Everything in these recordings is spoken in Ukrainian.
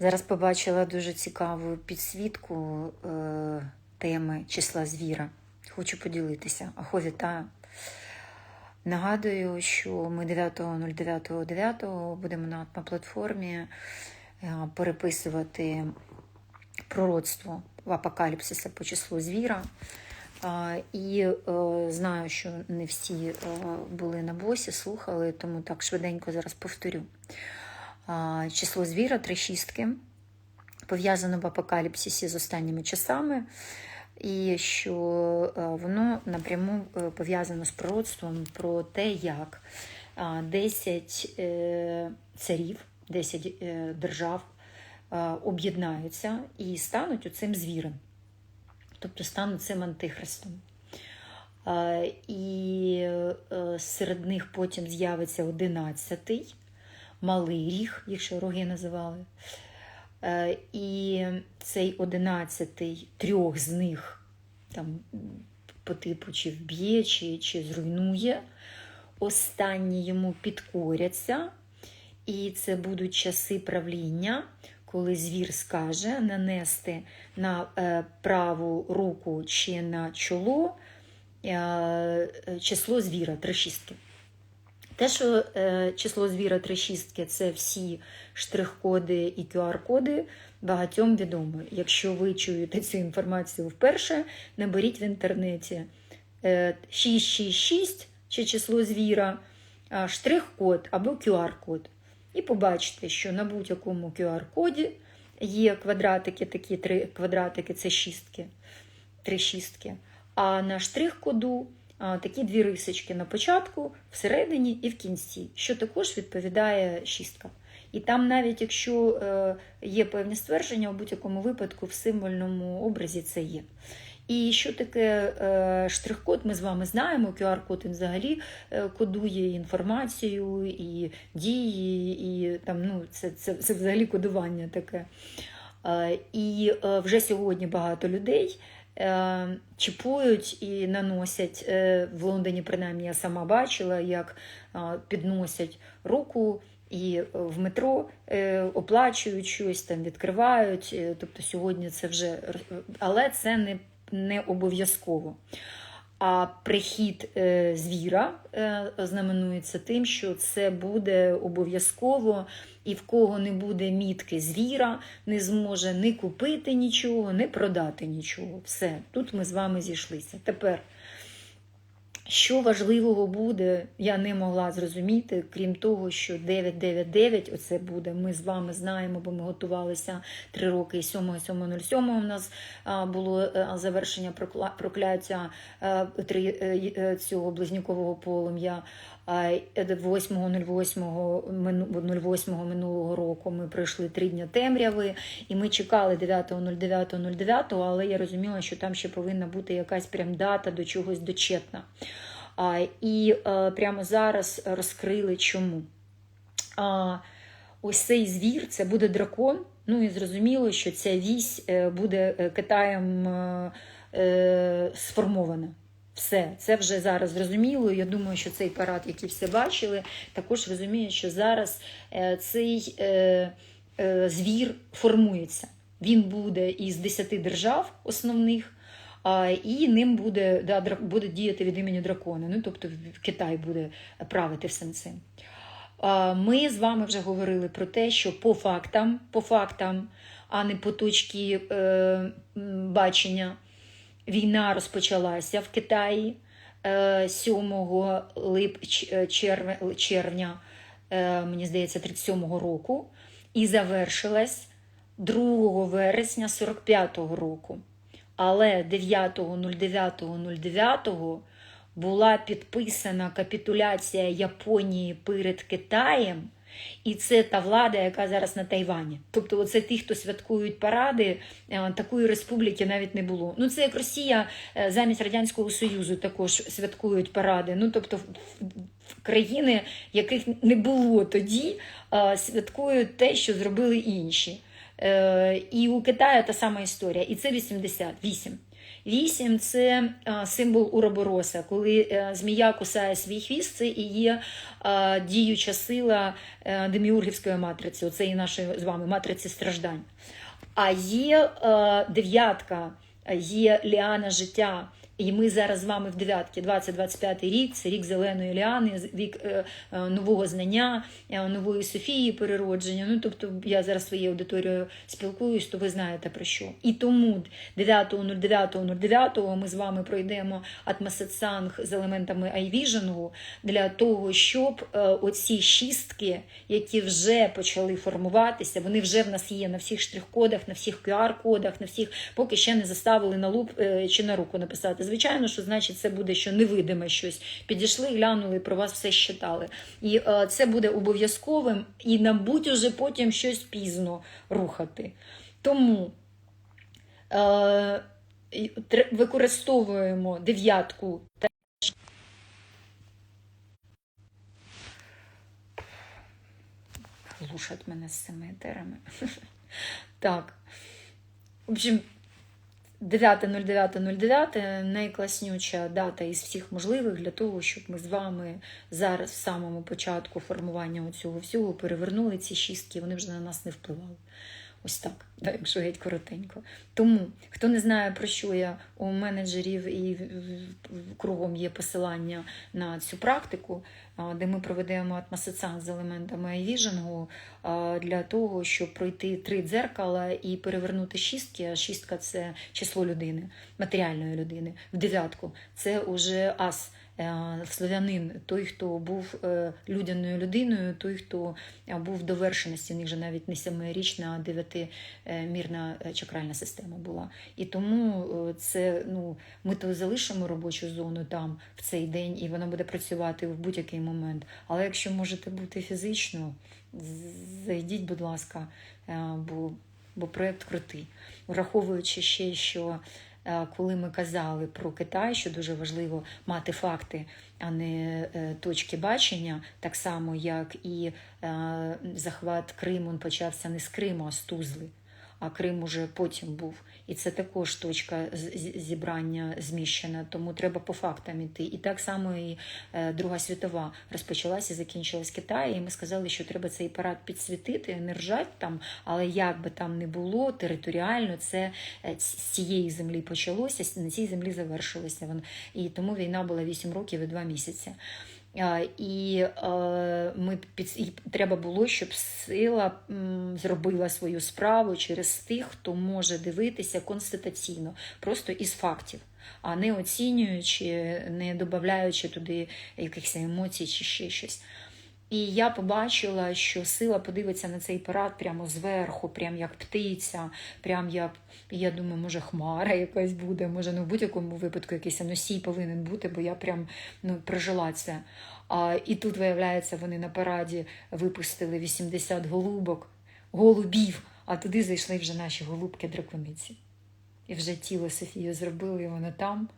Зараз побачила дуже цікаву підсвітку е, теми числа звіра. Хочу поділитися. Ахо, вітаю. Нагадую, що ми 9.09.9 будемо на платформі е, переписувати пророцтво апокаліпсиса по числу звіра. І е, знаю, що не всі е, були на босі, слухали, тому так швиденько зараз повторю. Число звіра три шістки пов'язано в апокаліпсисі з останніми часами, і що е, воно напряму е, пов'язано з пророцтвом про те, як 10 е, царів, 10 е, держав об'єднаються і стануть оцим звірем тобто стануть цим антихристом. І серед них потім з'явиться одинадцятий, малий ріг, ще роги називали. Е, І цей одинадцятий, трьох з них там, по типу чи вб'є, чи, чи зруйнує. Останні йому підкоряться, і це будуть часи правління, коли звір скаже нанести на е, праву руку чи на чоло е, число звіра три шістки. Те, що е, число звіра три шістки це всі штрих-коди і QR-коди, багатьом відомо. Якщо ви чуєте цю інформацію вперше, наберіть в інтернеті е, 666 чи число звіра, штрих-код або QR-код. І побачите, що на будь-якому QR-коді є квадратики, такі три квадратики це шістки, три шістки. А на штрих-коду такі дві рисочки на початку, всередині і в кінці, що також відповідає шістка. І там, навіть якщо е, є певні ствердження, у будь-якому випадку в символьному образі це є. І що таке е, штрих-код, ми з вами знаємо. QR-код він взагалі е, кодує інформацію, і дії, і там, ну, це, це, це взагалі кодування таке. І вже сьогодні багато людей чіпують і наносять е, в Лондоні, принаймні, я сама бачила, як підносять руку. І е, в метро е, оплачують щось там, відкривають. Е, Тобто сьогодні це вже але це не, не обов'язково. А прихід е, звіра е, знаменується тим, що це буде обов'язково, і в кого не буде мітки звіра, не зможе ні купити нічого, ні продати нічого. Все, тут ми з вами зійшлися. Тепер. Що важливого буде, я не могла зрозуміти, крім того, що 999 оце буде. Ми з вами знаємо, бо ми готувалися три роки і 7.7.07 у нас було е, завершення прокляття е, е, цього близнюкового полум'я. А, е, 8.08 мину- 08 минулого року ми пройшли три дня темряви, і ми чекали 9.09.09, але я розуміла, що там ще повинна бути якась прям дата до чогось дочетна. І е, прямо зараз розкрили чому. Ось цей звір це буде дракон. Ну і зрозуміло, що ця вісь е, буде е, Китаєм сформована. Все, це вже зараз зрозуміло. Я думаю, що цей парад, який все бачили, також розуміє, що зараз цей звір формується. Він буде із 10 держав основних, і ним буде, да, буде діяти від імені дракона. Ну, тобто Китай буде правити всім цим. Ми з вами вже говорили про те, що по фактам, по фактам, а не по точці е, бачення, війна розпочалася в Китаї е, 7 лип, е, червня е, мені здається, 37-го року, і завершилась 2 вересня 45-го року. Але 9.09.09 була підписана капітуляція Японії перед Китаєм, і це та влада, яка зараз на Тайвані. Тобто, оце ті, хто святкують паради, е, такої республіки навіть не було. Ну, це як Росія е, замість Радянського Союзу також святкують паради. Ну, тобто, в країни, яких не було тоді, е, святкують те, що зробили інші. Е, І у Китаю та сама історія. І це 88. Вісім це символ уробороса. Коли е, змія кусає свій хвіст, це і є діюча сила е, деміургівської матриці, оце і нашої з вами матриці страждань. А є е, дев'ятка, є ліана життя. І ми зараз з вами в дев'ятки, 20-25 рік, це рік зеленої ліани, рік е, е, нового знання, е, нової Софії, переродження. Ну, тобто я зараз своєю аудиторією спілкуюсь, то ви знаєте про що. І тому 9.09.09 ми з вами пройдемо атмосецанг з елементами айвіжингу для того, щоб е, оці шістки, які вже почали формуватися, вони вже в нас є на всіх штрих-кодах, на всіх QR-кодах, на всіх, поки ще не заставили на луп е, чи на руку написати. Звичайно, що значить це буде що невидиме щось. Підійшли, глянули, про вас все щитали. І е, це буде обов'язковим і набудь уже потім щось пізно рухати. Тому е, використовуємо дев'ятку глушать мене з цими етерами. Так. В общем, 9.09.09 найкласнюча дата із всіх можливих для того, щоб ми з вами зараз, в самому початку формування цього всього, перевернули ці шістки, вони вже на нас не впливали. Ось так, да, якщо геть коротенько. Тому, хто не знає, про що я у менеджерів і кругом є посилання на цю практику, де ми проведемо атмосецан з елементами айвіжингу для того, щоб пройти три дзеркала і перевернути шістки. А шістка це число людини, матеріальної людини. В дев'ятку це уже ас. Е, Слов'янин, той, хто був е, людяною людиною, той, хто е, був довершеності, у них же навіть не семирічна, а дев'ятимірна чакральна система була. І тому це ну, ми то залишимо робочу зону там в цей день, і вона буде працювати в будь-який момент. Але якщо можете бути фізично, зайдіть, будь ласка, бо, бо проєкт крутий. Враховуючи ще, що коли ми казали про Китай, що дуже важливо мати факти, а не е, точки бачення, так само як і е, захват Криму почався не з Криму, а з Тузли. А Крим уже потім був. І це також точка зібрання зміщена, тому треба по фактам іти. І так само і е, Друга світова розпочалася і закінчилась Китаї. І ми сказали, що треба цей парад підсвітити, не ржать там, але як би там не було, територіально це е, з цієї землі почалося, на цій землі завершилося. І тому війна була 8 років і 2 місяці. І е, ми і треба було, щоб сила зробила свою справу через тих, хто може дивитися констатаційно, просто із фактів, а не оцінюючи, не додаючи туди якихось емоцій чи ще щось. І я побачила, що сила подивиться на цей парад прямо зверху, прям як птиця, прям як, я думаю, може, хмара якась буде, може, ну в будь-якому випадку якийсь носій повинен бути, бо я прям ну, прожила це. А, і тут, виявляється, вони на параді випустили 80 голубок, голубів, а туди зайшли вже наші голубки-дракониці. І вже тіло Софію зробили, і воно там.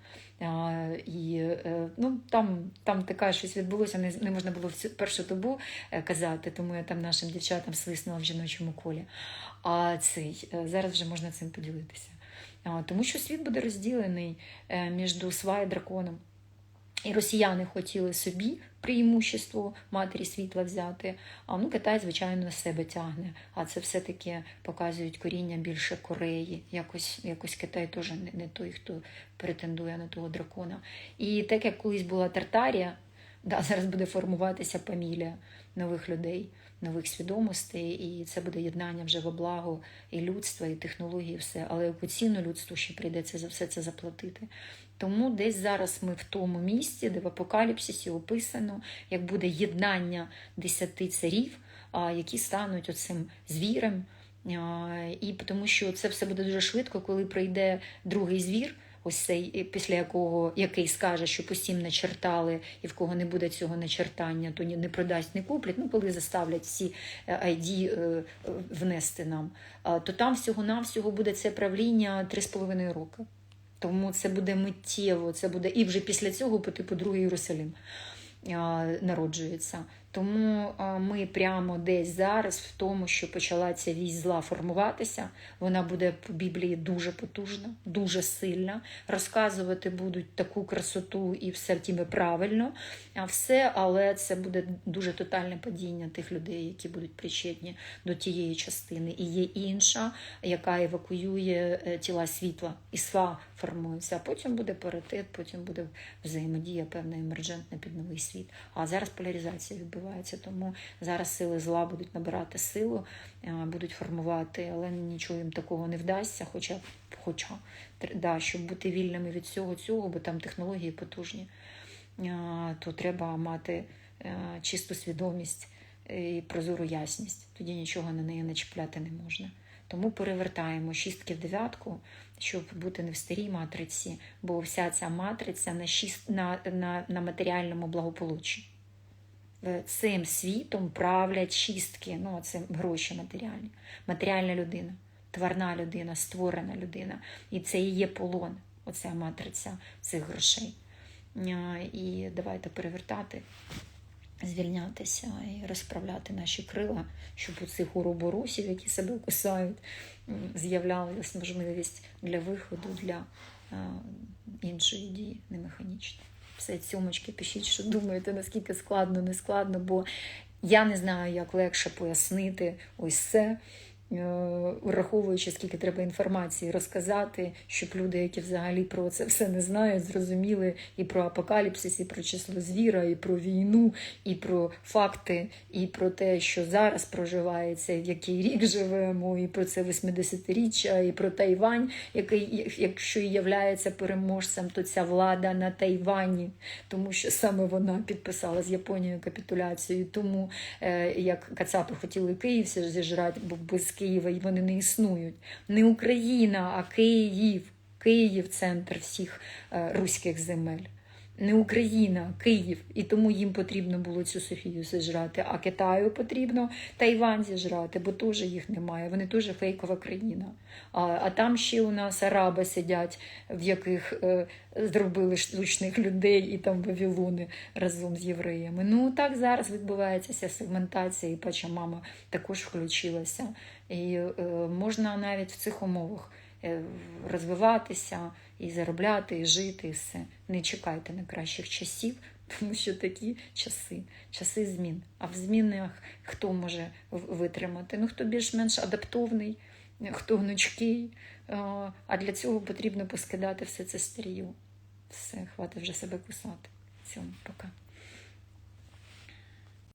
А, і е, ну, там, там таке щось відбулося, не, не можна було в першу добу е, казати, тому я там нашим дівчатам свиснула в жіночому колі. А цей е, зараз вже можна цим поділитися. А, тому що світ буде розділений між сва і драконом. І росіяни хотіли собі преимущество матері світла взяти. А ну Китай, звичайно, на себе тягне. А це все-таки показують коріння більше Кореї. Якось, якось Китай теж не, не той, хто претендує на того дракона. І так як колись була Тартарія, да, зараз буде формуватися памілія нових людей, нових свідомостей, і це буде єднання вже во благо і людства, і технології, і все. Але яку ціну людству ще прийдеться за все це заплатити. Тому десь зараз ми в тому місці, де в апокаліпсисі описано, як буде єднання десяти царів, які стануть оцим звірем. І тому що це все буде дуже швидко, коли прийде другий звір, ось цей, після якого який скаже, що постійно начертали, і в кого не буде цього начертання, то ні не продасть, не куплять. Ну, коли заставлять всі е, ID е, е, внести нам, то там всього-навсього буде це правління 3,5 роки. Тому це буде миттєво, це буде і вже після цього по типу другий Єрусалим народжується. Тому ми прямо десь зараз в тому, що почала ця вісь зла формуватися. Вона буде по Біблії дуже потужна, дуже сильна. Розказувати будуть таку красоту і все втіме правильно. А все, але це буде дуже тотальне падіння тих людей, які будуть причетні до тієї частини. І є інша, яка евакуює е, тіла світла. Ісфа формується, а потім буде паритет, потім буде взаємодія певна емерджентна під новий світ. А зараз поляризація відбувається, тому зараз сили зла будуть набирати силу, е, будуть формувати, але нічого їм такого не вдасться. Хоча, хоча да, щоб бути вільними від всього цього, бо там технології потужні, е, то треба мати е, чисту свідомість і прозору ясність. Тоді нічого на неї начіпляти не можна. Тому перевертаємо шістки в дев'ятку, щоб бути не в старій матриці, бо вся ця матриця на, шіст... на, на, на матеріальному благополуччі. Е, Цим світом правлять шістки, ну це гроші матеріальні. Матеріальна людина, тварна людина, створена людина. І це і є полон, оця матриця цих грошей. Е, І давайте перевертати звільнятися і розправляти наші крила, щоб у цих уроборусів, які себе кусають, м, з'являлась можливість для виходу, для е, іншої дії, не механічної. Все, цьомочки, пишіть, що думаєте, наскільки складно, не складно, бо я не знаю, як легше пояснити ось це. Е, Враховуючи, скільки треба інформації розказати, щоб люди, які взагалі про це все не знають, зрозуміли і про апокаліпсис, і про число звіра, і про війну, і про факти, і про те, що зараз проживається, в який рік живемо, і про це 80-річчя, і про Тайвань, який, якщо і являється переможцем, то ця влада на Тайвані, тому що саме вона підписала з Японією капітуляцію. Тому е, як Кацапи хотіли Київ зіжрати, бо без Києва і вони не існують. Не Україна, а Київ. Київ центр всіх е, руських земель. Не Україна, Київ. І тому їм потрібно було цю Софію зіжрати, а Китаю потрібно Тайвань зіжрати, бо теж їх немає. Вони теж фейкова країна. А, а там ще у нас араби сидять, в яких е, зробили штучних людей і там вавілони разом з євреями. Ну так зараз відбувається ця сегментація, і пача мама також включилася. І е, можна навіть в цих умовах розвиватися і заробляти, і жити, і все. Не чекайте на кращих часів, тому що такі часи, часи змін. А в змінах хто може витримати? Ну, хто більш-менш адаптовний, хто гнучкий. Е, А для цього потрібно поскидати все це старію. Все, хватить вже себе кусати. Цьому пока.